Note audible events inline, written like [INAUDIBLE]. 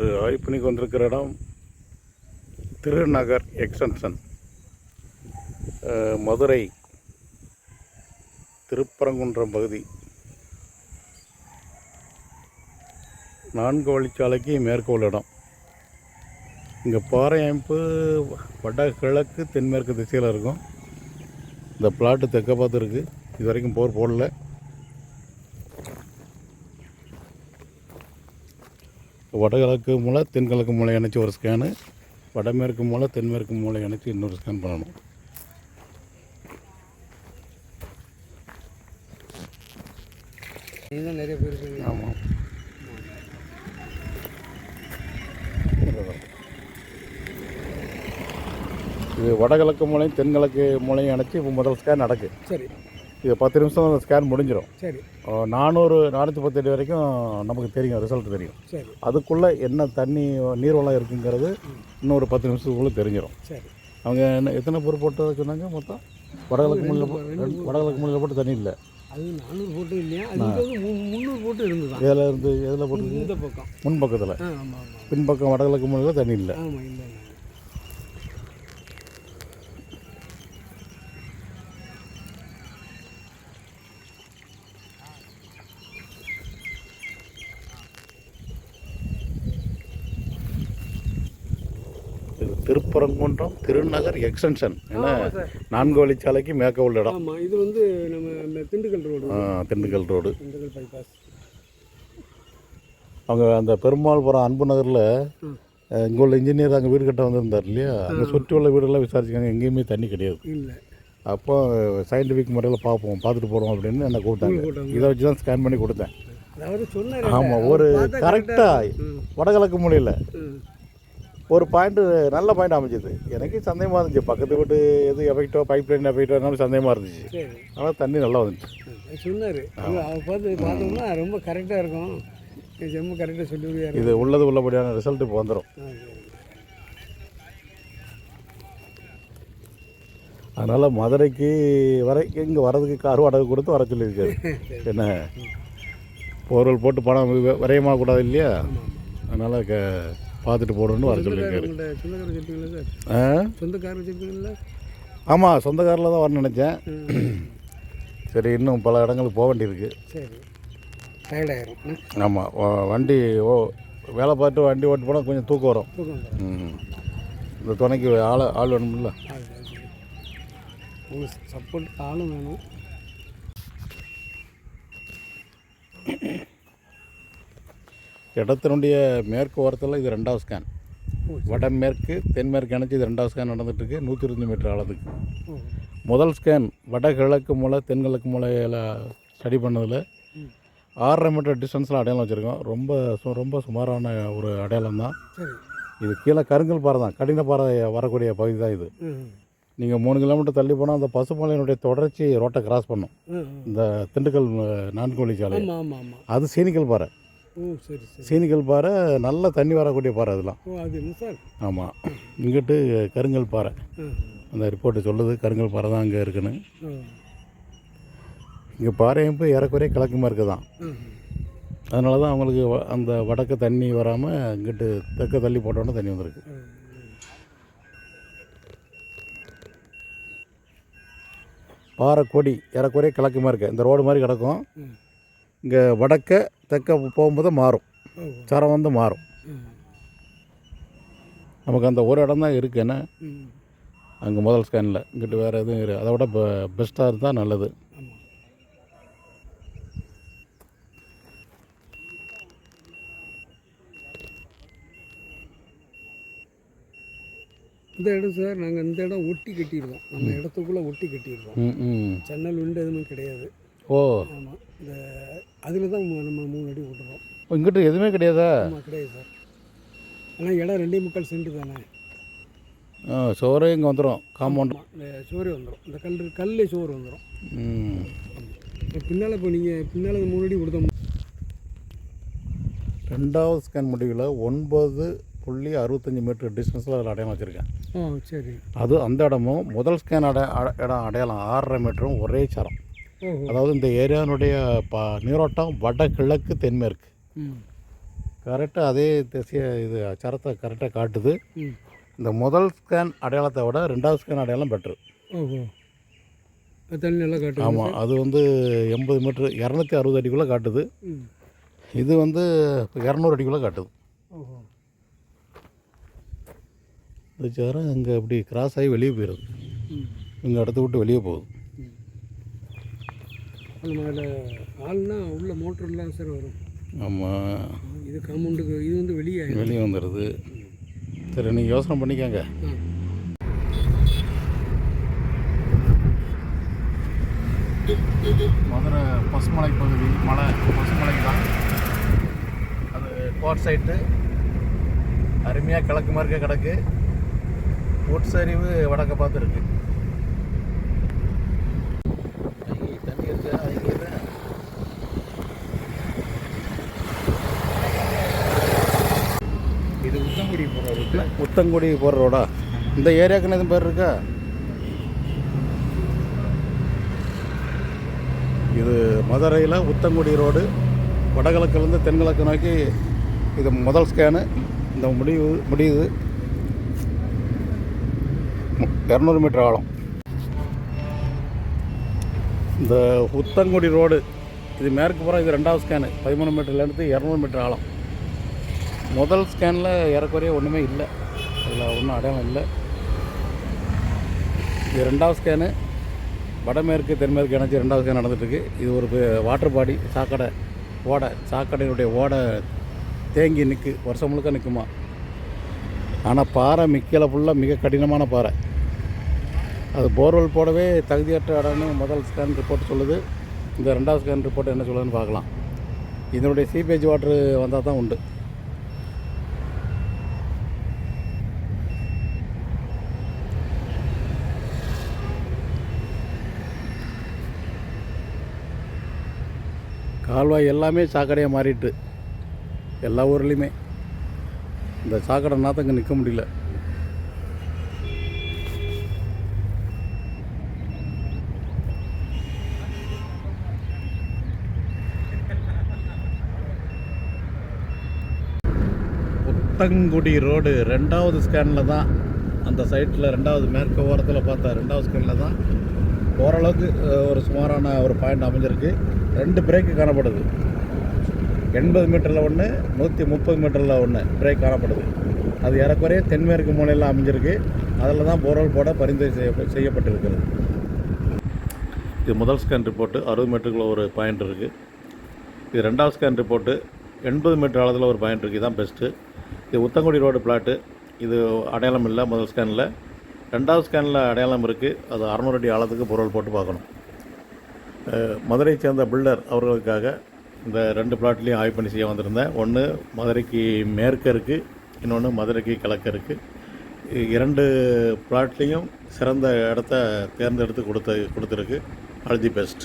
இன்று ஆய்வு பண்ணி வந்திருக்கிற இடம் திருநகர் எக்ஸ்டென்ஷன். மதுரை திருப்பரங்குன்றம் பகுதி. நான்கு வழிச்சாலைக்கு மேற்கோள் இடம். இங்கே பாறை அமைப்பு வட கிழக்கு தென்மேற்கு திசையில் இருக்கும். இந்த பிளாட்டு தெற்க பார்த்து இருக்குது இது வரைக்கும் போர் போடல. வடகிழக்கு மூலை தென்கிழக்கு மூலை இணைச்சி ஒரு ஸ்கேனு வடமேற்கு மூலை தென்மேற்கு மூலை இணைச்சி இன்னொரு ஸ்கேன் பண்ணணும். இதுதான் நிறைய பேர் ஆமாம் இது வடகிழக்கு மூலையும் தென்கிழக்கு மூலையும் இணைச்சி இப்போ முதல் ஸ்கேன் நடக்கு சரி. இது பத்து நிமிஷம் அந்த ஸ்கேன் முடிஞ்சிடும் சரி. நானூறு நானூற்றி பத்தெட்டு வரைக்கும் நமக்கு தெரியும் ரிசல்ட் தெரியும். சரி. அதுக்குள்ளே என்ன தண்ணி நீர்வளம் இருக்குங்கிறது இன்னொரு பத்து நிமிஷத்துக்குள்ளே தெரிஞ்சிடும் சரி. அவங்க என்ன எத்தனை பொருள் போட்டு சொன்னாங்க மொத்தம்? வடகிழக்கு மூலையில் வடகிழக்கு மூலையில் போட்டு தண்ணி இல்லை. அது நானூறு போட்டு இல்லையா? முந்நூறு போட்டு இருந்துதான் இதில் இருந்து எதில் போட்டு இந்த பக்கம். முன் பக்கத்தில் ஆ ஆமாம் ஆமாம் பின்பக்கம் வடகிழக்கு மூலையில் தண்ணி இல்லை. ஆமாம் இல்லை. திருப்பரங்குன்றம் திருநகர் எக்ஸ்டென்ஷன் ஏன்னா நான்கு வழிச்சாலைக்கு மேற்க உள்ள இடம். ஆமாம் இது வந்து நம்ம Dindigul road. Dindigul road. Dindigul bypass அவங்க அந்த பெருமாள்புரம் அன்பு நகரில். இங்கே உள்ள இன்ஜினியர் அங்கே வீடு கட்ட வந்திருந்தார் இல்லையா? அங்கே சுற்றி உள்ள வீடுகள்லாம் விசாரிச்சாங்க. எங்கேயுமே தண்ணி கிடையாது. இல்லை. அப்போ சயின்டிஃபிக் முறையில் பார்ப்போம் பார்த்துட்டு போகிறோம் அப்படின்னு என்ன கூப்பிட்டாங்க. இதை வச்சு தான் ஸ்கேன் பண்ணி கொடுத்தேன். ஆமாம் ஒரு கரெக்டாக வடகிழக்கு மூலையில் ம். ஒரு பாயிண்ட் நல்ல பாயிண்ட் அமைஞ்சது. எனக்கு சந்தேகமாக இருந்துச்சு. பக்கத்து வீட்டு எது எஃபெக்டோ பைப் லைன் எஃபெக்டோ சந்தேகமாக இருந்துச்சு. ஆனால் தண்ணி நல்லா வந்துச்சு. சொன்னார். அவர் பார்த்து பார்த்தோம்னா ரொம்ப கரெக்டாக இருக்கும். ரொம்ப கரெக்டாக சொல்லிவிடுவார். இது உள்ளது உள்ளபடியான ரிசல்ட் இப்போ வந்துடும் அதனால் மதுரைக்கு வரை இங்கே வரதுக்கு கார் வாடகை கொடுத்து வர சொல்லியிருக்காரு. [LAUGHS] என்ன? போர்வல் போட்டு பணம் வி- விரயமாக கூடாது இல்லையா அதனால் க பார்த்துட்டு போடணும்னு வர சொல்லியிருக்காரு. வச்சுருக்கீங்களா ஆமாம் சொந்த காரில் தான் வரணும்னு நினச்சேன். சரி இன்னும் பல இடங்களுக்கு போக வேண்டியிருக்கு. சரி. டயர்டாயிரும். ஆமாம் வண்டி ஓ வேலை பார்த்து வண்டி ஓட்டு போனால் கொஞ்சம் தூக்கம் வரும். இந்த துணைக்கு ஆள் ஆள் வேணும்ல. சப்போர்ட் ஆளும் வேணும். இடத்தினுடைய மேற்கு ஓரத்தில் இது ரெண்டாவது ஸ்கேன் வடமேற்கு தென்மேற்கு இணைச்சி இது ரெண்டாவது ஸ்கேன் நடந்துட்டுருக்கு. நூற்றி இருபது மீட்டர் ஓ முதல் ஸ்கேன் வடகிழக்கு மூலை தென்கிழக்கு மூலையில் ஸ்டடி பண்ணதில். ஆறரை மீட்டர் டிஸ்டன்ஸில் அடையாளம் வச்சுருக்கோம். ரொம்ப சு- ரொம்ப சுமாரான ஒரு அடையாளம் தான். இது கீழே கருங்கல் பாறை தான். கடின பாறை வரக்கூடிய பகுதி தான் இது. நீங்கள் மூணு கிலோமீட்டர் தள்ளி போனால் அந்த பசுமலையினுடைய தொடர்ச்சி ரோட்டை கிராஸ் பண்ணும். இந்த திண்டுக்கல் நான்கு வழி சாலை அது சீனிக்கல் பாறை. சரி சீனிக்கல் பாறை நல்ல தண்ணி வரக்கூடிய பாறை அதெல்லாம். ஆமாம் இங்கிட்டு கருங்கல் பாறை. அந்த ரிப்போர்ட்டு சொல்லுது கருங்கல் பாறை தான் அங்கே இருக்குன்னு. இங்கே பாறை அமைப்பு ஏறக்குறைய கிழக்கு மேற்கு தான். அதனால தான் அவங்களுக்கு அந்த வடக்கு தண்ணி வராமல் இங்கிட்டு தெற்க தள்ளி போட்டோன்னே தண்ணி வந்திருக்கு. பாறை கொடி ஏறக்குறைய கிழக்கு மேற்கு இந்த ரோடு மாதிரி கிடக்கும். இங்கே வடக்க தெற்க போகும்போது மாறும். சரம் வந்து மாறும். நமக்கு அந்த ஒரு இடம் தான் இருக்குது அங்கே முதல் ஸ்கேனில் இங்கிட்டு வேறு எதுவும் இரு அதை விட பெஸ்ட்டாக இருந்தால் நல்லது. இந்த இடம் சார் நாங்கள் இந்த இடம் ஒட்டி கட்டியிருக்கோம். நம்ம இடத்துக்குள்ளே ஒட்டி கட்டியிருக்கோம். ம் ம். ஜன்னல் விண்டு எதுவுமே கிடையாது. ஓ. ஆமாம் இந்த அதில் தான் நம்ம மூணு அடி விட்டுறோம் இங்கிட்டு எதுவுமே கிடையாதா? ஆமாம் கிடையாது சார். ஆனால் இடம் ரெண்டே முக்கால் சென்ட் தானே. சோறு இங்கே வந்துடும் காம்பவுண்ட். இந்த சோறு வந்துடும் இந்த கல் கல்லே சோறு வந்துடும் பின்னால் இப்போ நீங்கள் பின்னால் மூணு அடி கொடுத்தோம் ரெண்டாவது ஸ்கேன் முடிவில் ஒன்பது புள்ளி அறுபத்தஞ்சி மீட்டர் டிஸ்டன்ஸில் அதில் அடையாளம் வச்சுருக்கேன். ஆ சரி. அது அந்த இடமும் முதல் ஸ்கேன் அட இடம் அடையாளம் ஆறரை மீட்டரும் ஒரே சரம். அதாவது இந்த ஏரியாவினுடைய ப நீரோட்டம் வடகிழக்கு தென்மேற்கு. கரெக்டாக அதே திசைய இது சரத்தை கரெக்டாக காட்டுது. இந்த முதல் ஸ்கேன் அடையாளத்தை விட ரெண்டாவது ஸ்கேன் அடையாளம் பெட்ரு. ஆமாம் அது வந்து எண்பது மீட்ரு இரநூத்தி அறுபது அடிக்குள்ளே காட்டுது. இது வந்து இரநூறு அடிக்குள்ளே காட்டுது. இது சேரம் இங்கே இப்படி கிராஸ் ஆகி வெளியே போயிடுது இங்கே இடத்த விட்டு வெளியே போகுது. அந்த மாதிரி ஆள்னா உள்ள மோட்டர்லாம் சார் வரும். ஆமாம் இது காம்பவுண்டுக்கு இது வந்து வெளியே வெளியே வந்துடுது. சரி நீங்கள் யோசனை பண்ணிக்கங்க. மதுரை பசுமலை பகுதி மலை பசுமலை தான். அது கோட் சைட்டு. அருமையாக கிழக்கு மார்க்க கிடக்கு. உட்சரிவு வடக்க பார்த்து இருக்கு ஐயே, தண்ணி இருக்கா? ஐயே, இது. இது உத்தங்குடி போகிற ரோடா? இந்த ஏரியாக்குன்னு எதுவும் பேர் இருக்கா? இது மதுரையில் உத்தங்குடி ரோடு. வடகிழக்குலேருந்து தென்கிழக்கு நோக்கி இது முதல் ஸ்கேனு இந்த முடிவு முடியுது. இரநூறு மீட்டர் ஆழம். இந்த உத்தங்குடி ரோடு இது மேற்கு புறம் இது ரெண்டாவது ஸ்கேனு பதிமூணு மீட்டர்லேருந்து இரநூறு மீட்டர் ஆழம். முதல் ஸ்கேனில் ஏறக்குறைய ஒன்றுமே இல்லை. அதில் ஒன்றும் அடையாளம் இல்லை. இது ரெண்டாவது ஸ்கேனு வடமேற்கு தென்மேற்கு இணைச்சி ரெண்டாவது ஸ்கேன் நடந்துகிட்ருக்கு இது ஒரு வாட்டர் பாடி சாக்கடை ஓடை. சாக்கடையினுடைய ஓடை தேங்கி நிற்கு வருஷம் முழுக்க நிற்குமா ஆனால் பாறை மிக்கல ஃபுல்லாக மிக கடினமான பாறை. அது போர்வெல் போடவே தகுதியற்ற இடம்னு முதல் ஸ்கேன் ரிப்போர்ட் சொல்லுது. இந்த ரெண்டாவது ஸ்கேன் ரிப்போர்ட் என்ன சொல்லுதுன்னு பார்க்கலாம். இதனுடைய சீபேஜ் வாட்ரு வந்தால் தான் உண்டு. கால்வாய் எல்லாமே சாக்கடையாக மாறிட்டு. எல்லா ஊர்லேயுமே. இந்த சாக்கடை நாத்தங்க நிற்க முடியல. புத்தங்குடி ரோடு ரெண்டாவது ஸ்கேனில் தான். அந்த சைட்டில் ரெண்டாவது மேற்கு ஓரத்தில் பார்த்தா ரெண்டாவது ஸ்கேனில் தான். ஓரளவுக்கு ஒரு சுமாரான ஒரு பாயிண்ட் அமைஞ்சிருக்கு. ரெண்டு பிரேக்கு காணப்படுது. எண்பது மீட்டரில் ஒன்று நூற்றி முப்பது மீட்டரில் ஒன்று பிரேக் காணப்படுது. அது ஏறக்குறைய தென்மேற்கு மூலையில் அமைஞ்சிருக்கு. அதில் தான் போர்வெல் போட பரிந்துரை செய்ய செய்யப்பட்டிருக்கிறது. இது முதல் ஸ்கேன் ரிப்போர்ட்டு அறுபது மீட்டருக்குள்ள ஒரு பாயிண்ட் இருக்குது இது ரெண்டாவது ஸ்கேன் ரிப்போர்ட்டு எண்பது மீட்டர் ஆழத்தில் ஒரு பாயிண்ட் இருக்குது தான் பெஸ்ட்டு இது உத்தங்குடி ரோடு பிளாட்டு இது அடையாளம் இல்லை முதல் ஸ்கேனில் ரெண்டாவது ஸ்கேனில் அடையாளம் இருக்குது அது அறநூறு அடி ஆழத்துக்கு பொருள் போட்டு பார்க்கணும். மதுரையை சேர்ந்த பில்டர் அவர்களுக்காக இந்த ரெண்டு பிளாட்லேயும் ஆய்வு பண்ணி செய்ய வந்திருந்தேன். ஒன்று மதுரைக்கு மேற்கு இருக்குது இன்னொன்று மதுரைக்கு கிழக்கு இருக்குது இரண்டு பிளாட்லேயும் சிறந்த இடத்த தேர்ந்தெடுத்து கொடுத்து கொடுத்துருக்கு ஆல் தி பெஸ்ட்.